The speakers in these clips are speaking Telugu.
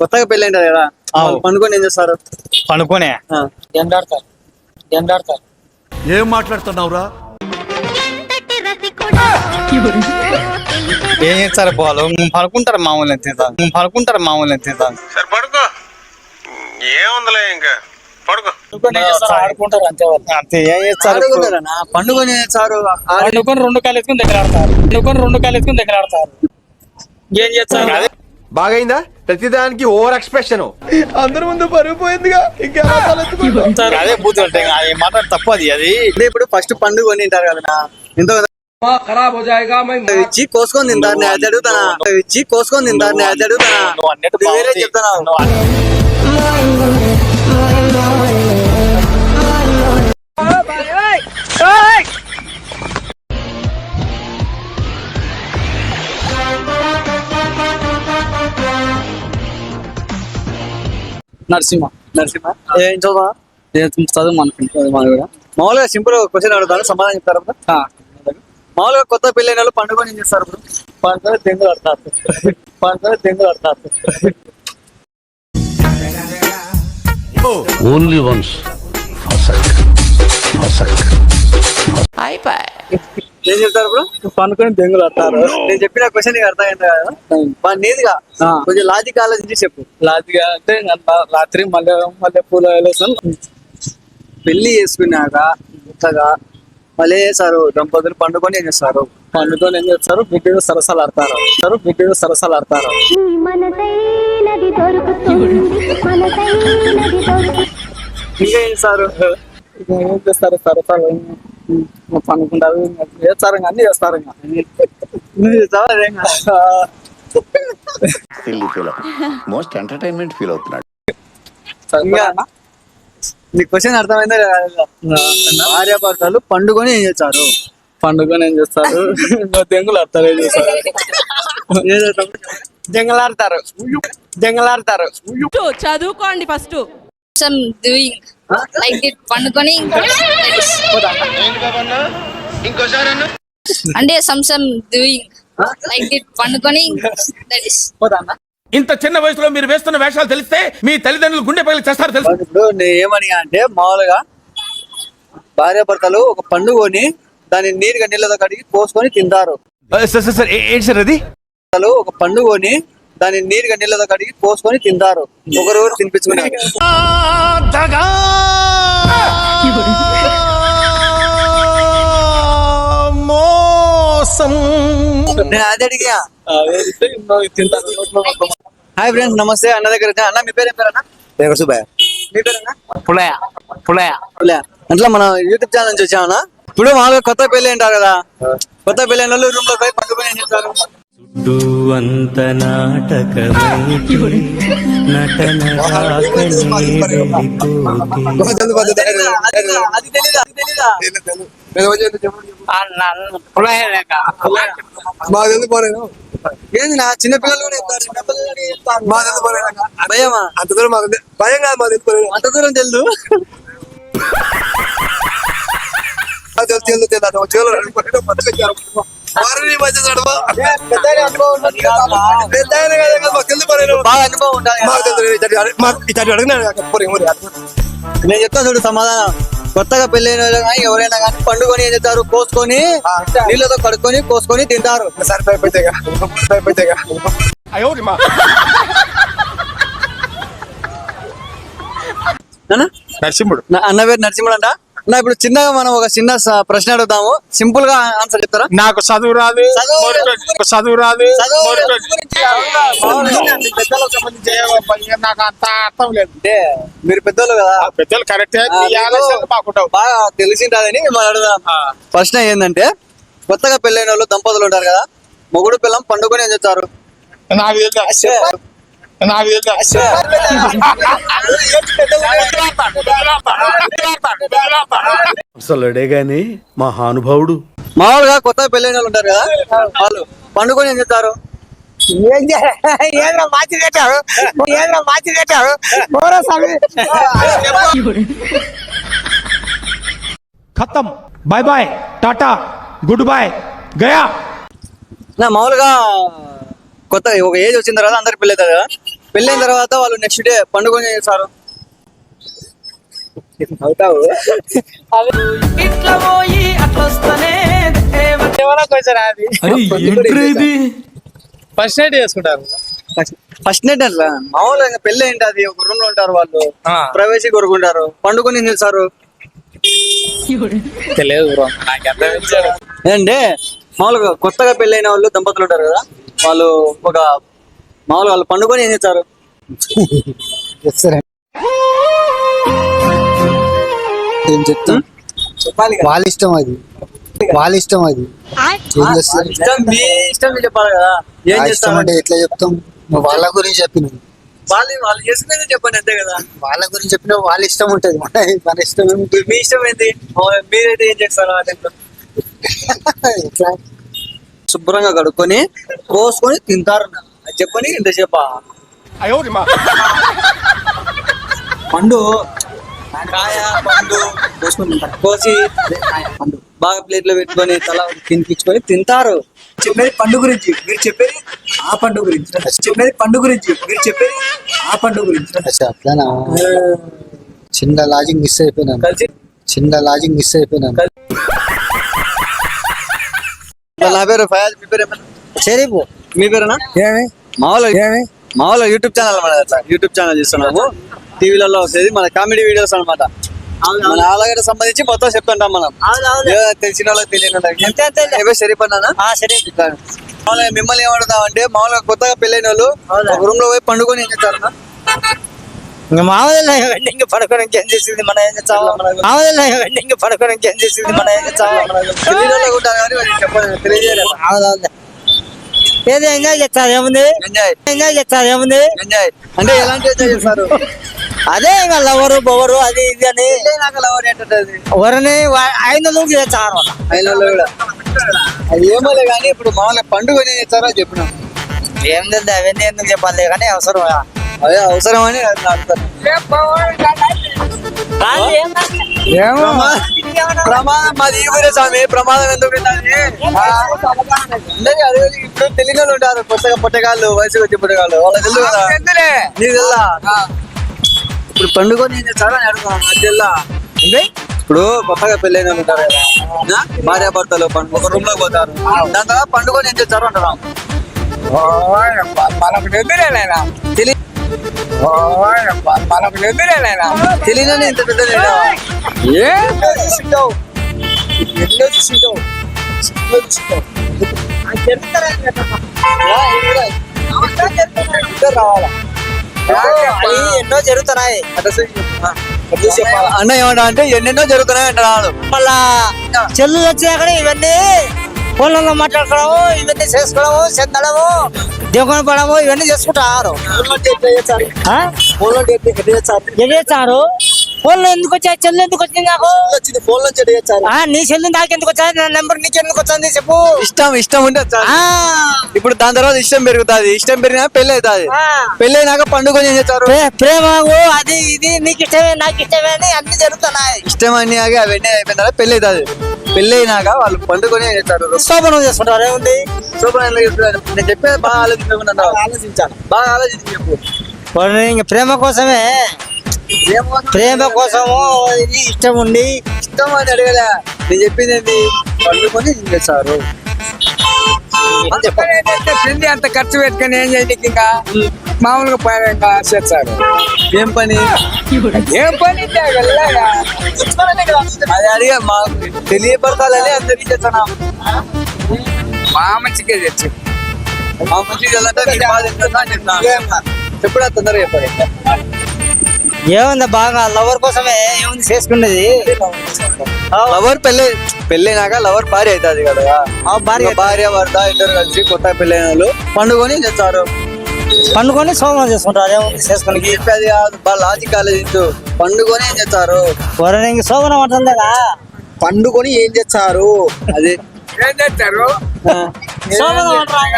కొత్తగా పెళ్ళి కదా. వాళ్ళు పండుకొని ఏం చేస్తారు? పనుకోనే. ఎండాడతారు. ఎండాడతారు. ఏం మాట్లాడుతున్నావురా? ఏం చేస్తారు బాలు? పడుకుంటారు మామూలు ఎంత పడుకుంటారు మామూలు ఎంత సరే పడుకో. ఏముందిలే ఇంకా? పడుకో. ఆడుకుంటారు అంతే అంతే ఏం చేస్తారు? చేస్తారు? పండుకొని రెండు కాలు ఎత్తుకుని దగ్గర ఆడతారు. పండుకొని రెండు కాలు ఎత్తుకుని దగ్గర ఆడతారు. ఏం చేస్తారు? బాగైందా? ప్రతిదానికి ఓవర్ ఎక్స్ప్రెషన్ అందరి ముందు పరుగు పోయిందిగా ఇంకా అదే పూతుంటే మాట తప్పు అది అది ఇప్పుడు ఫస్ట్ పండుగ కొని కదా ఇంత ఇచ్చి కోసుకొని తింటారు నేను అది ఇచ్చి కోసుకొని తింటారు నేను అది వేరే చెప్తానా నరసింహ. నరసింహ? ఏం చదువు చదువు అనుకుంటా మామూలుగా సింపుల్ క్వశ్చన్ అడుగుతాను సమాధానం చెప్తారు మామూలుగా కొత్త పెళ్ళి అయిన వాళ్ళు పండుగని ఏం చేస్తారు పండుగ దెంగులు ఆడతారు. పండుగ దెంగులు ఆడతారు. Only once. Fasak. ఏం చెప్తారు ఇప్పుడు పండుకొని దెంగులు ఆడతారు నేను చెప్పిన క్వశ్చన్ నీకు అర్థమైంది కదా. బాగా నీదిగా. కొంచెం లాజిక్ ఆలోచించి చెప్పు. లాతిగా అంటే రాత్రి మళ్ళీ మళ్ళీ పూల వేలేసాను పెళ్ళి చేసుకున్నాక కొత్తగా మళ్ళీ ఏం చేస్తారు దంపతులు పండుకొని ఏం చేస్తారు? పండుకొని ఏం చేస్తారు? బిడ్డలు సరసాలు ఆడతారు. సరే బిడ్డలు సరసాలు ఆడతారు. ఇంకా ఏం చేస్తారు ఇక ఏం చేస్తారు? సరసాలు పండుకుంటారు ఇంకా? చేస్తారు అన్ని చేస్తారు. Most entertainment feel అవుతున్నాడు నీ క్వశ్చన్ అర్థమైందా? భార్య భర్తలు పండుకొని ఏం చేస్తారు? పండుగని ఏం చేస్తారు? దెంగులు ఆడతారు ఏం చేస్తారు. దెంగలాడతారు దెంగలాడతారు చదువుకోండి ఫస్ట్. Some like it పండుకొని అంటే some doing. Like it పండుకొని ఇంత చిన్న వయసులో మీరు వేస్తున్న వేషాలు తెలిస్తే మీ తల్లిదండ్రులు గుండె పగిలి చేస్తారు తెలుసు? ఇప్పుడు నేను ఏమని అంటే మామూలుగా భార్య భర్తలు ఒక పండుగని దాన్ని నీరుగా నీళ్ళతో కడిగి కోసుకొని తింటారు. సార్ సార్ సార్ ఏంటి సార్ అది? భర్తలు ఒక పండుగని దాన్ని నీరుగా నీళ్ళతో కడిగి కోసుకొని తింటారు. ఒకరు తినిపించుకున్నారు మోసం నేను అది అడిగా. తింటారు హాయ్ ఫ్రెండ్స్ నమస్తే. అన్న దగ్గర. అన్న మీ పేరు ఏం పేరు అన్న పేరు సుబ్బయ్య. మీ పేరు పులయ పులయ అట్లా మన యూట్యూబ్ ఛానల్ నుంచి వచ్చామన్నా ఇప్పుడు మామూలుగా కొత్త పెళ్ళి అంటారు కదా. కొత్త పెళ్ళి వాళ్ళు రూమ్లో పోయి పండుగ అంత నాటకమైతే నటన రాకనే వెళ్ళిపోతే. అది తెలీదా? అది తెలీదా? ఏంది నా చిన్న పిల్లలు. భయమా? అంత దూరం మాకు భయం కాదు తెలుసు అంత దూరం తెలుదు? తెలుసు తెలుసు తెలుసు. వారిని మధ్య నడవ. పెద్ద మాకు తెలుసు. బాగా అనుభవం ఉండాలి మాకు ఇతడు అడిగినాడు. నేను చెప్తా చూడు సమాధానం. కొత్తగా పెళ్ళైన వాళ్ళు కానీ ఎవరైనా కానీ పండుకొని ఏం చేస్తారు? కోసుకొని నీళ్ళతో కడుక్కొని కోసుకొని తింటారు? నరసింహుడు. నా అన్న పేరు నరసింహుడు అంట? నా ఇప్పుడు చిన్నగా మనం ఒక చిన్న ప్రశ్న అడుగుతాము సింపుల్గా ఆన్సర్ చెప్తారా? నాకు చదువు రాదు. చదువు రాదు. నాకు అంత అర్థం లేదు. మీరు పెద్దోళ్ళు కదా. పెద్దలు కరెక్టే బాగా తెలిసింటదని మిమ్మల్ని అడుగుదాం. ప్రశ్న ఏంటంటే కొత్తగా పెళ్ళైన వాళ్ళు దంపతులు ఉంటారు కదా. మొగుడు పిల్లం పండుకొని ఏం చేస్తారు? నాకు నాకు గాని మహానుభావుడు మామూలుగా కొత్తగా పెళ్ళైన వాళ్ళు ఉంటారు కదా వాళ్ళు పండుకొని ఏం చేస్తారు? ఏంద్రా మార్చి స్వామి. ఖతం. Bye bye Tata. Good bye గయా. నా మామూలుగా కొత్త ఒక ఏజ్ వచ్చిన తర్వాత అందరికి పెళ్ళి అవుతుంది కదా. పెళ్ళైన తర్వాత వాళ్ళు నెక్స్ట్ డే పండుగ చేస్తారు? అవుతావు. ఏమన్నా కొంచెం అది? ఫస్ట్ నైట్ చేసుకుంటారు. ఫస్ట్ నైట్ అట్లా? మామూలుగా పెళ్ళి ఏంటి అది ఒక రూమ్లో ఉంటారు వాళ్ళు. ఆ. ప్రైవసీ కొరుకుంటారు. పండుగని ఏం చేస్తారు? తెలియదు బ్రో నాకు అర్థం ఇచ్చాడు ఏంటంటే మామూలుగా కొత్తగా పెళ్ళైన వాళ్ళు దంపతులు ఉంటారు కదా? వాళ్ళు ఒక మామూలుగా వాళ్ళు పండుగని ఏం చేస్తారు? ఏం చెప్తాం. వాళ్ళ ఇష్టం అది. వాళ్ళ ఇష్టం అది. ఏం చేస్తారు? ఇష్టం చెప్పాలి కదా. ఏం ఇష్టం అంటే ఎట్లా చెప్తాం? వాళ్ళ గురించి చెప్పిన వాళ్ళు వాళ్ళు చేసుకునేది చెప్పండి అంతే కదా. వాళ్ళ గురించి చెప్పిన వాళ్ళ ఇష్టం ఉంటది. మన ఇష్టం ఏమిటి మీ ఇష్టం ఏంటి? మీరైతే ఏం చేస్తారు ఆ టైంలో? శుభ్రంగా కడుక్కొని కోసుకొని తింటారు చెప్పని ఇంతసేపా పండు. కాయ పండు. కోసుకొని తింటారు. కోసి పండు. బాగా ప్లేట్లో పెట్టుకొని తల తినిపించుకొని తింటారు. చెప్పేది పండు గురించి. మీరు చెప్పేది ఆ పండు గురించి. చెప్పేది పండు గురించి. మీరు చెప్పేది ఆ పండు గురించి. అట్లానా? చిన్న లాజింగ్ మిస్ అయిపోయినాను. కలిసి చిన్న లాజింగ్ మిస్ అయిపోయినాను. నా పేరు ఫయాజ్ మీ పేరు ఏమన్నా? సరే పో. మీ పేరేనా? ఏమి? మామూలుగా ఏమి? మామూలుగా యూట్యూబ్ ఛానల్ యూట్యూబ్ ఛానల్ చూస్తున్నాము. టీవీలలో వచ్చేది మన కామెడీ వీడియోస్ అన్నమాట. మన ఆలగడ్డ సంబంధించి మొత్తం చెప్తుంటాం మనం. తెలిసిన వాళ్ళకి అన్నానా షరీఫ్ మామూలుగా మిమ్మల్ని ఏమడుగుతాం అంటే మామూలుగా కొత్తగా పెళ్ళైన వాళ్ళు ఒక రూమ్లో పోయి పండుకొని ఏం చేస్తారు? ఇంకా మామూలు వెండింగ్ పడుకోవడానికి ఏం చేసింది మన ఏం చేస్తావా మామూలు వెండింగ్ పడుకోవడానికి ఏం చేసింది మన ఏం వాళ్ళకి ఉంటారు కానీ వాళ్ళకి చెప్పండి తెలియజేయాలి ఏదో ఎంజాయ్ చేస్తారు? ఏముంది? ఎంజాయ్ ఎంజాయ్ చేస్తారు? ఏముంది? ఎంజాయ్ అంటే ఎలాంటి ఎంజాయ్ చేస్తారు? అదే ఇంకా లవరు బొవరు అది ఇది అని. నాకు లవర్ ఏంటంటే ఎవరిని? ఐదు చేస్తారు కూడా. అది ఏమోలే కానీ ఇప్పుడు మామూలుగా పండుగ చేస్తారో చెప్పినాం. ఏం తెలియదు అవన్నీ ఎందుకు చెప్పాలి? కానీ అవసరం అదే అవసరం అని ప్రమాదం మాది ఈ ఊరే స్వామి ప్రమాదం ఎందుకు ఇప్పుడు తెలియని వాళ్ళు ఉంటారు కొత్తగా పుట్టగాళ్ళు వయసు వచ్చి పుట్టగాళ్ళు. వాళ్ళకి తెలుసు కదా? నీకు తెలుసా? ఇప్పుడు పండుగ నేను అని అడుగుతాను అది తెలుసా? ఇప్పుడు కొత్తగా పెళ్ళైన వాళ్ళు ఉంటారు కదా భార్య భర్తలు ఒక రూమ్లో పోతారు. దాని తర్వాత పండుగ నేను చేస్తారు అంటారు మనకు ఎదురేనైనా తెలి మనకు ఎదురేనైనా తెలియదు ఇంత పెద్ద ఏ ఎన్నో చూసింటావు ఎన్నో చూసింటావు ఎన్నో జరుగుతున్నాయి అన్న ఏమంటా అంటే ఎన్నెన్నో జరుగుతున్నాయి అంటున్నాడు మళ్ళా చెల్లు వచ్చాక ఇవన్నీ ఫోన్లలో మాట్లాడుకోవడము ఇవన్నీ చేసుకోవడము చెందడము. దిగుని పడము ఇవన్నీ చేసుకుంటారు ఆ? ఎటు చేస్తారు ఫోన్లో ఎందుకు వచ్చాయి చెల్లు ఎందుకు వచ్చింది నాకు? వచ్చింది ఫోన్ చేస్తారు ఆ, నీ చెల్లు నాకు ఎందుకు వచ్చాయి నా నెంబర్ నీకు ఎందుకు వచ్చింది చెప్పు. ఇష్టం ఇష్టం ఉంటే. ఆ, ఇప్పుడు దాని తర్వాత ఇష్టం పెరుగుతుంది. ఇష్టం పెరిగినా పెళ్ళి అవుతుంది. పెళ్ళి అయినాక పండుగ ఏం చేస్తారు? ప్రే- ప్రేమకు అది ఇది నీకు ఇష్టమే నాకు ఇష్టమే అని అన్ని జరుగుతున్నాయి. ఇష్టం అన్నాక అవన్నీ అయిపోయిన తర్వాత పెళ్ళి అవుతుంది. పెళ్ళి అయినాక వాళ్ళు పండుగ ఏం చేస్తారు? శోభనం చేసుకుంటారు ఏముంది? నేను చెప్పేది బాగా ఆలోచించకుండా ఆలోచించాలి. బాగా ఆలోచించి చెప్పు. ప్రేమ కోసమే ప్రేమ కోసము ఇష్టం ఉండి ఇష్టం అని అడగలే. నేను చెప్పింది ఏంటి పండుకొని చేస్తారు పిండి అంత ఖర్చు పెట్టుకొని ఏం చేయడానికి ఇంకా? మామూలుగా పైన చేస్తారు ఏం పని? ఏం పని. అది అడిగా మా తెలియపరచాలని అందరికీ చేస్తాను మా మంచిగా తెచ్చు. మా మంచిగా ఎప్పుడా తొందరగా చెప్పాలి ఏముంది బాగా లవర్ కోసమే ఏముంది చేసుకునేది? లవర్ పెళ్ళి పెళ్ళైనాక లవర్ భార్య అవుతుంది కదా. ఆ భార్య భార్య భర్త ఇద్దరు కలిసి కొత్త పెళ్ళైన వాళ్ళు పండుకొని చేస్తారు. పండుకొని సోమం చేసుకుంటారు ఏముంది చేసుకుని చెప్పేది కాదు లాజిక్ ఆలోచించు పండుకొని ఏం చేస్తారు? ఇంక శోభనం అంటుందా పండుకొని ఏం చేస్తారు? అది. ఏం చేస్తారు? అంటారా?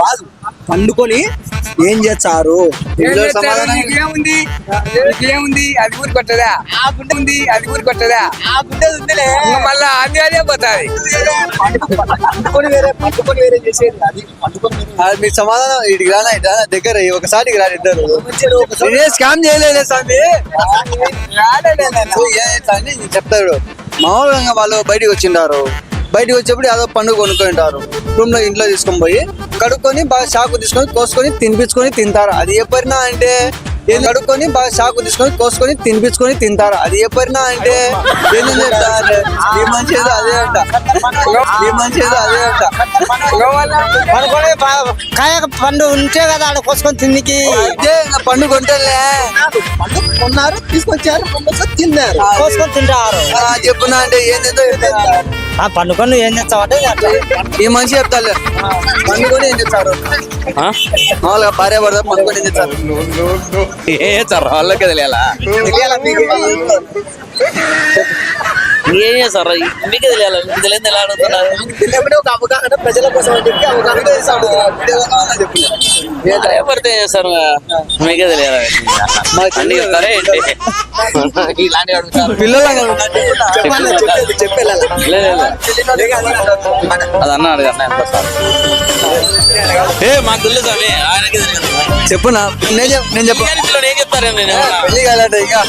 కాదు. పండుకొని ఏం చేస్తారు? ఏముంది ఏముంది అది ఊరికి కొట్టదా? ఆ గుండె ఉంది. అది ఊరికి కొట్టదా? ఆ గుడ్డే ఉందిలే. మళ్ళా అది అదే పోతాది. పండుకొని వేరే పండుకొని వేరే చేసేది అది. మీ సమాధానం. ఇటు రానా ఇటు రానా? దగ్గర ఒకసారి రాని ఇద్దరు? నేనే స్కామ్ చేయలేదు స్వామి. చెప్తాడు. మామూలుగా వాళ్ళు బయటికి వచ్చిండారు. బయటికి వచ్చేప్పుడు ఏదో పండుగ కొనుక్కుంటారు. రూమ్లో ఇంట్లో తీసుకొని పోయి కడుక్కొని బాగా షాకు తీసుకొని కోసుకొని తినిపించుకొని తింటారు? అది పరినా అంటే కడుక్కొని బాగా షాకు తీసుకొని కోసుకొని తినిపించుకొని తింటారు? అది పరినా అంటే ఏంటని చెప్తారు ఈ ఏదో అదే అంట. ఈ ఏదో అదే అంట. పండుకొని కాయ పండు ఉంటే కదా ఆడ కోసుకొని తిన్నికి. అదే పండుగ కొంటలే. పండు కొన్నారు తీసుకొచ్చారు తిన్నారు. కోసుకొని తింటారు. చెప్పునా అంటే ఏంటో ఆ పండుకొని ఏం చేస్తావంటే అట్లా ఈ మనిషి చెప్తారు పండుకొని ఏం చెప్తారు మామూలుగా భార్య భర్త పండుకొని ఏం చెప్తారు ఏ సార్ వాళ్ళకి తెలియాలా? తెలియాలా? ఏం చేస్తారు? మీకు తెలియాలి? మీకు తెలియదు ఎలా అడుగుతున్నారు? తెలియకపోతే ఒక అవగాహన ప్రజల కోసం అని చెప్పి అవగాహన చేస్తారు? మీకే తెలియాలి? అన్ని చెప్తారా ఏంటి? ఇలాంటి అడుగుతారు. పిల్లలు సార్? ఏ మాకు తెలియదు స్వామి. ఆయనకి తెలియదు. చెప్పునా నేను చెప్ నేను చెప్పు. నేను పెళ్ళి కాలేట ఇంకా.